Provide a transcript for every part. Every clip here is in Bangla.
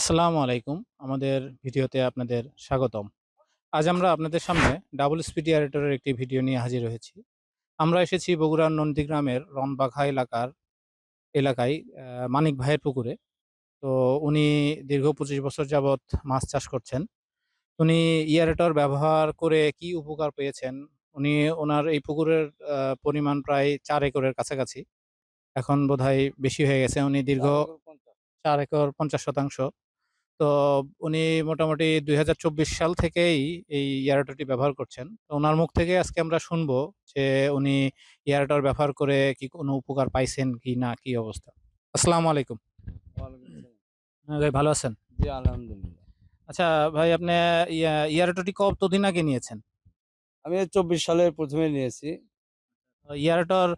আসসালামু আলাইকুম। আমাদের ভিডিওতে আপনাদের স্বাগতম। আজ আমরা আপনাদের সামনে ডাবল স্পিড এয়ারেটরের একটি ভিডিও নিয়ে হাজির হয়েছি। আমরা এসেছি বগুড়ার নন্দীগ্রামের রনবাঘা এলাকার এলাকায় মানিক ভাইয়ের পুকুরে। তো উনি দীর্ঘ পঁচিশ বছর যাবৎ মাছ চাষ করছেন। উনি ইয়ারেটর ব্যবহার করে কি উপকার পেয়েছেন? উনি ওনার এই পুকুরের পরিমাণ প্রায় চার একরের কাছাকাছি। এখন বোধহয় বেশি হয়ে গেছে। উনি দীর্ঘ চার একর পঞ্চাশ শতাংশ। তো উনি মোটামুটি দুই হাজার চব্বিশ সাল থেকেই এই ইয়ারেটরটি ব্যবহার করছেন। তো ওনার মুখ থেকে আজকে আমরা শুনব যে উনি ইয়ারেটর ব্যবহার করে কি কোনো উপকার পাইছেন কি না কি অবস্থা? আসসালামু আলাইকুম। হ্যাঁ ভাই ভালো আছেন? জি আলহামদুলিল্লাহ। আচ্ছা ভাই আপনি ইয়া- ইয়ারেটরটি কতদিন আগে নিয়েছেন? আমি চব্বিশ সালের প্রথমে নিয়েছি। ইয়ারেটর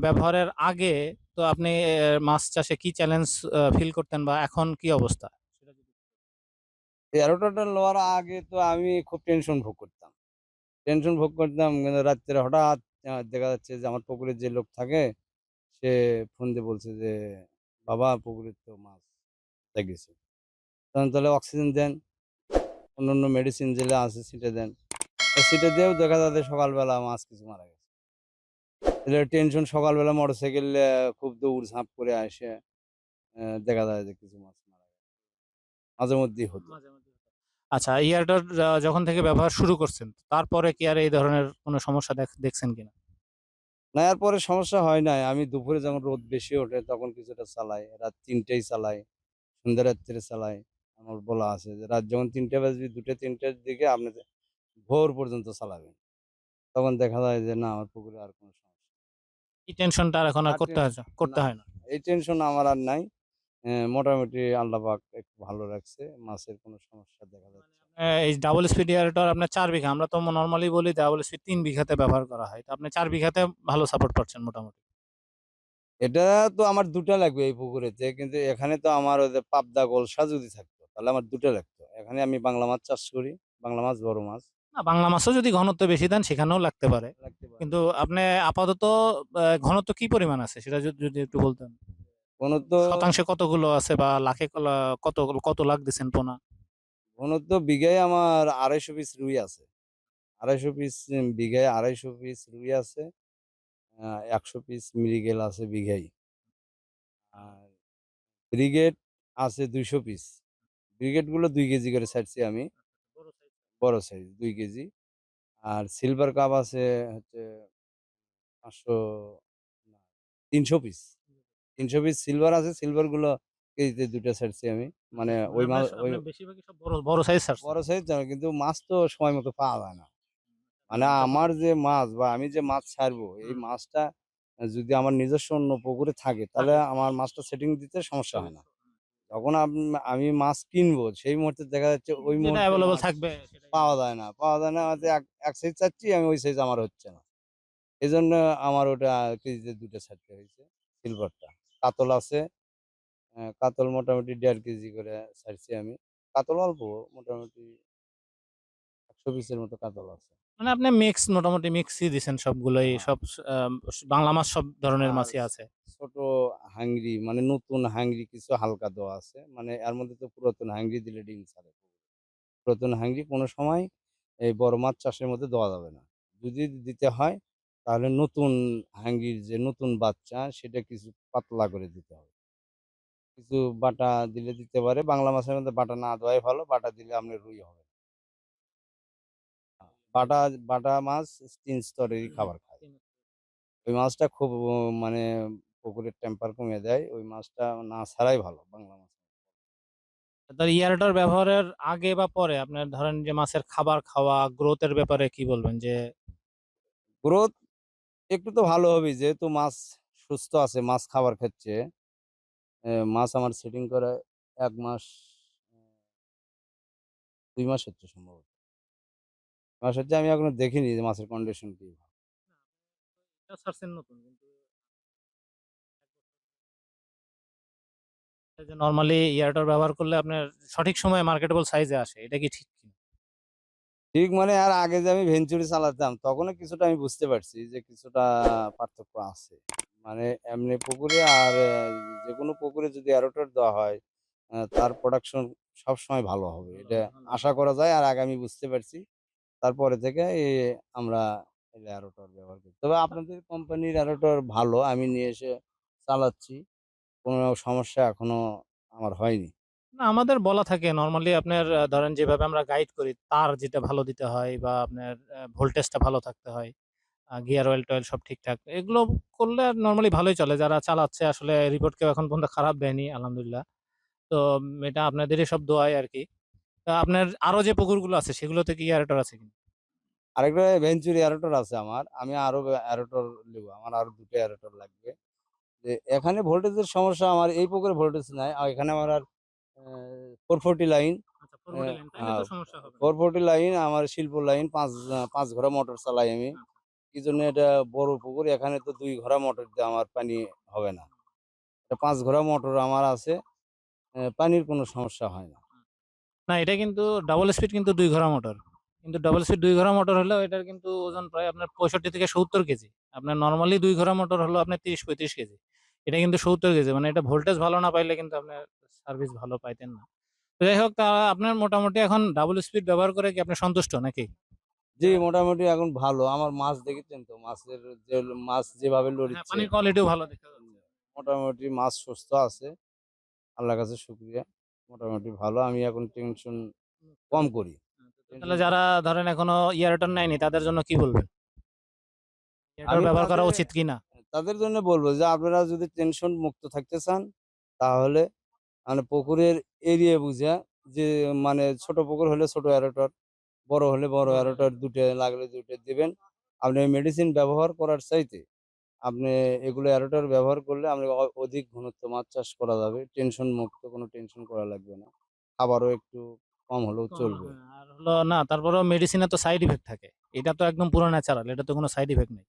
ব্যবহারের আগে তো আপনি মাছ চাষে কি চ্যালেঞ্জ ফিল করতেন বা এখন কি অবস্থা? এগারোটা নেওয়ার আগে তো আমি খুব টেনশন ভোগ করতাম। টেনশন ভোগ করতাম কিন্তু রাত্রে হঠাৎ দেখা যাচ্ছে যে আমার পুকুরে যে লোক থাকে, সে ফোন দিয়ে বলছে যে, বাবা, পুকুরে তো মাছ লেগেছে তখন তাহলে অক্সিজেন দেন অন্য অন্য মেডিসিন যেগুলো আছে সেটা দেন। সেটা দিয়েও দেখা যাচ্ছে সকালবেলা মাছ কিছু মারা গেছে। টেনশন সকালবেলা মোটর সাইকেল খুব দৌড় ঝাঁপ করে আসে দেখা যায় যে কিছু মাছ মারা গেছে। মাঝে মধ্যেই হতো আচ্ছা ইয়ারটার যখন থেকে ব্যবহার শুরু করছেন তারপরে কি আর এই ধরনের কোনো সমস্যা দেখ- দেখছেন কিনা? না এরপরে সমস্যা হয় নাই। আমি দুপুরে যখন রোদ বেশি ওঠে তখন কিছুটা চালাই। রাত তিনটেই চালাই সন্ধ্যা রাত্রে চালাই। আমার বলা আছে যে রাত যখন তিনটে বাজবে দুটো তিনটের দিকে আপনি ভোর পর্যন্ত চালাবেন। তখন দেখা যায় যে না আমার পুকুরে আর কোনো সমস্যা এই টেনশনটা আর এখন আর করতে হয় করতে। হয় না। এই টেনশন আমার আর নাই। মোটামুটি আল্লাহ পাক একটু ভালো রাখছে মাছের কোনো সমস্যা দেখা যাচ্ছে এই ডাবল স্পিড ইয়ারটার আপনার চার বিঘা আমরা তো নর্মালি বলি ডাবল স্পিড তিন বিঘাতে ব্যবহার করা হয়। তো আপনি চার বিঘাতে ভালো সাপোর্ট পাচ্ছেন মোটামুটি? এটা তো আমার দুটা লাগবে এই পুকুরেতে কিন্তু এখানে তো আমার ওই যে পাবদা গোলসা যদি থাকতো তাহলে আমার দুটো লাগতো। এখানে আমি বাংলা মাছ চাষ করি বাংলা মাছ বড় মাছ। না বাংলা মাছও যদি ঘনত্ব বেশি দেন সেখানেও লাগতে পারে। কিন্তু আপনি আপাতত ঘনত্ব কি পরিমাণ আছে সেটা যদি একটু বলতেন। ঘনত্ব শতাংশে কতগুলো আছে বা লাখে কত কত লাখ দিচ্ছেন পোনা? ঘনত্ব বিঘায় আমার আড়াইশো পিস রুই আছে। আড়াইশো পিস বিঘায় আড়াইশো পিস রুই আছে একশো পিস মৃগেল আছে বিঘাই আর ব্রিগেড আছে দুইশো পিস। ব্রিগেডগুলো দুই কেজি করে ছাড়ছি আমি। বড় সাইজ? দুই কেজি। আর সিলভার কাপ আছে হচ্ছে পাঁচশো তিনশো পিস। তিনশো পিস সিলভার আছে সিলভারগুলো কেজিতে দুটো ছাড়ছি আমি। মানে ওই মাছ ওই বড় বড় সাইজ বড় সাইজ কিন্তু মাছ তো সময় মতো পাওয়া যায় না। মানে আমার যে মাছ বা আমি যে মাছ ছাড়বো এই মাছটা যদি আমার নিজস্ব অন্য পুকুরে থাকে তাহলে আমার মাছটা সেটিং দিতে সমস্যা হয় না। তখন আম- মাছ কিনবো সেই মুহূর্তে দেখা যাচ্ছে ওই মুহূর্তে থাকবে পাওয়া যায় না। পাওয়া যায় না এক সাইজ চাচ্ছি আমি ওই সাইজ আমার হচ্ছে না। এই জন্য আমার ওটা কেজিতে দুটো ছাড়তে হয়েছে সিলভারটা কাতল আছে। কাতল মোটামুটি দেড় কেজি করে ছাড়ছি আমি। কাতল অল্প মোটামুটি একশো পিসের মতো কাতল আছে। মানে আপনি মিক্স মোটামুটি মিক্সই দিছেন সবগুলোই হ্যাঁ। সব বাংলা মাছ সব ধরনের মাছই আছে। ছোট হাঙ্গরি মানে নতুন হাঙ্গরি কিছু হালকা দেওয়া আছে। মানে এর মধ্যে তো পুরাতন হাঙ্গরি দিলে ডিম ছাড়ে। পুরাতন হাঙ্গরি কোনো সময় এই বড় মাছ চাষের মধ্যে দেওয়া যাবে না। যদি দিতে হয় তাহলে নতুন হাঙ্গির যে নতুন বাচ্চা সেটা কিছু পাতলা করে দিতে হবে। কিছু বাটা দিলে দিতে পারে বাংলা মাছের মধ্যে বাটা না দেওয়াই ভালো বাটা দিলে আপনার রুই হবে। বাটা বাটা মাছ তিন স্তরেরই খাবার খায়। ওই মাছটা খুব মানে পুকুরের টেম্পার কমিয়ে দেয় ওই মাছটা না ছাড়াই ভালো বাংলা মাছ তার ইয়ারটার ব্যবহারের আগে বা পরে আপনার ধরেন যে মাছের খাবার খাওয়া গ্রোথের ব্যাপারে কি বলবেন যে গ্রোথ একটু তো ভালো হবে। যেহেতু মাছ সুস্থ আছে, মাছ খাবার খাচ্ছে মাছ আমার সেটিং করে এক মাস দুই মাস হচ্ছে সম্ভবত। মাস হচ্ছে আমি এখনও দেখিনি যে মাছের কন্ডিশন কি। নর্মালি ইয়ারটার ব্যবহার করলে আপনার সঠিক সময়ে মার্কেটেবল সাইজে আসে, এটা কি ঠিক কিনা? ঠিক মানে আর আগে যে আমি ভেঞ্চুরি চালাতাম তখনও কিছুটা আমি বুঝতে পারছি যে কিছুটা পার্থক্য আছে। মানে এমনি পুকুরে আর যে কোনো পুকুরে যদি অ্যারোটর দেওয়া হয় তার প্রোডাকশন সবসময় ভালো হবে। এটা আশা করা যায় আর আগামী বুঝতে পারছি। তারপরে থেকে আমরা অ্যারোটর ব্যবহার করি। তবে আপনাদের কোম্পানির অ্যারোটর ভালো আমি নিয়ে এসে চালাচ্ছি। কোনো সমস্যা এখনও আমার হয়নি। আমাদের বলা থাকে নর্মালি আপনার ধরেন যেভাবে আমরা গাইড করি, তার যেটা ভালো দিতে হয় বা আপনার ভোল্টেজটা ভালো থাকতে হয় গিয়ার অয়েল টয়েল সব ঠিকঠাক, এগুলো করলে নর্মালি ভালোই চলে। যারা চালাচ্ছে, আসলে রিপোর্ট কেউ এখন পর্যন্ত খারাপ দেয়নি, আলহামদুলিল্লাহ। তো এটা আপনাদেরই সব দোয়াই আর কি। আপনার আরও যে পুকুরগুলো আছে, সেগুলোতে কি ইয়ারেটর আছে কিনা? আরেকটা ভেঞ্চুরি অ্যারোটর আছে আমার, আমি আরও অ্যারোটর নেব, আমার আরও দুটো অ্যারোটর লাগবে। যে এখানে ভোল্টেজের সমস্যা, আমার এই পুকুরে ভোল্টেজ নাই এখানে আমার আর ফোর ফোরটি লাইন আচ্ছা forward আহ, line, তাইলে তো হ্যাঁ, সমস্যা হবে না। ফোর ফোরটি লাইন আমার শিল্প লাইন পাঁচ পাঁচ ঘোড়া মোটর চালাই আমি। আচ্ছা। কি জন্য এটা বড় পুকুর এখানে তো দুই ঘোড়া মোটর দিয়ে আমার পানি হবে না। পাঁচ ঘোড়া মোটর আমার আছে পানির কোনো সমস্যা হয় না। না এটা কিন্তু ডাবল স্পিড কিন্তু দুই ঘোড়া মোটর কিন্তু ডাবল স্পিড দুই ঘোড়া মোটর হলেও এটার কিন্তু ওজন প্রায় আপনার পঁয়ষট্টি থেকে সত্তর কেজি। আপনার নর্মালি দুই ঘোড়া মোটর হলো আপনার তিরিশ পঁয়ত্রিশ কেজি। এটা কিন্তু সত্তর কেজি মানে এটা ভোল্টেজ ভালো না পাইলে কিন্তু আপনার সার্ভিস ভালো পাইতেন না। তো যাই হোক তা আপনার মোটামুটি এখন ডাবল স্পিড ব্যবহার করে কি আপনি সন্তুষ্ট নাকি? জি মোটামুটি এখন ভালো। আমার মাছ দেখেছেন তো? মাছের যে মাছ যেভাবে হ্যাঁ, লড়িচ্ছে পানির কোয়ালিটিও ভালো দেখা যাচ্ছে। মোটামুটি মাছ সুস্থ আছে। আল্লাহর কাছে শুক্রিয়া। মোটামুটি ভালো। আমি এখন টেনশন কম করি। তাহলে যারা ধরেন এখনও ইয়ার ইয়ারটন নেয়নি তাদের জন্য কি বলবেন? আমি ব্যবহার করা উচিত কিনা? তাদের জন্য বলব যে আপনারা যদি টেনশন মুক্ত থাকতে চান তাহলে মানে পুকুরের এরিয়া বুঝা যে মানে ছোট পুকুর হলে ছোট অ্যারোটর বড় হলে বড় অ্যারোটর দুটো লাগলে দুটো দিবেন। আপনি মেডিসিন ব্যবহার করার চাইতে আপনি এগুলো অ্যারোটর ব্যবহার করলে আপনি অধিক ঘনত্ব মাছ চাষ করা যাবে। টেনশন মুক্ত কোনো টেনশন করা লাগবে না। খাবারও একটু কম হলেও চলবে। আর হলো না তারপরেও মেডিসিনে তো সাইড ইফেক্ট থাকে। এটা তো একদম পুরো ন্যাচারাল এটা তো কোনো সাইড ইফেক্ট নেই।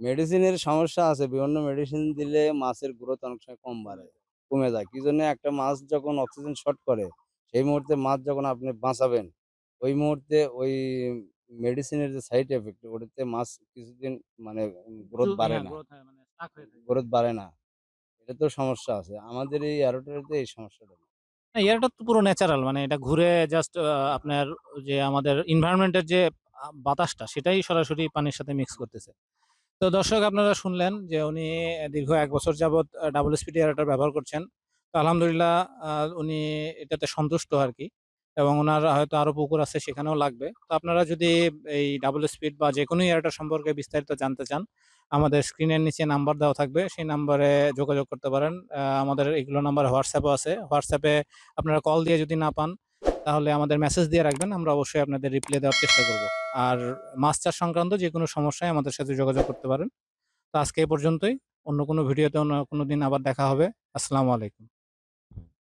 মেডিসিনের সমস্যা আছে। বিভিন্ন মেডিসিন দিলে মাছের গ্রোথ অনেক সময় কম বাড়ে। কমে যায়। কি জন্য একটা মাছ যখন অক্সিজেন শর্ট করে সেই মুহূর্তে মাছ যখন আপনি বাঁচাবেন ওই মুহূর্তে ওই মেডিসিনের যে সাইড এফেক্ট ওটাতে মাছ কিছুদিন মানে গ্রোথ বাড়ে না হয়, মানে। গ্রোথ বাড়ে না। এটা তো সমস্যা আছে। আমাদের এই অ্যারোটারিতে এই সমস্যাটা। না তো পুরো ন্যাচারাল মানে এটা ঘুরে জাস্ট আপনার যে আমাদের এনভায়রনমেন্টের যে বাতাসটা সেটাই সরাসরি পানির সাথে মিক্স করতেছে। তো দর্শক, আপনারা শুনলেন যে উনি দীর্ঘ এক বছর যাবৎ ডাবল স্পিড এয়ারটার ব্যবহার করছেন। তো আলহামদুলিল্লাহ উনি এটাতে সন্তুষ্ট আর কি এবং ওনার হয়তো আরও পুকুর আছে সেখানেও লাগবে। তো আপনারা যদি এই ডাবল স্পিড বা যে কোনো এয়ারটার সম্পর্কে বিস্তারিত জানতে চান, আমাদের স্ক্রিনের নিচে নাম্বার দেওয়া থাকবে। সেই নাম্বারে যোগাযোগ করতে পারেন। আমাদের এগুলো নাম্বার হোয়াটসঅ্যাপও আছে। হোয়াটসঅ্যাপে আপনারা কল দিয়ে যদি না পান তাহলে আমাদের মেসেজ দিয়ে রাখবেন, আমরা অবশ্যই আপনাদের রিপ্লাই দেওয়ার চেষ্টা করব। আর মাস্টার সংক্রান্ত যে কোনো সমস্যায় আমাদের সাথে যোগাযোগ করতে পারেন। তো আজকে এই পর্যন্তই, অন্য কোনো ভিডিওতে অন্য কোনো দিন আবার দেখা হবে। আসসালামু আলাইকুম।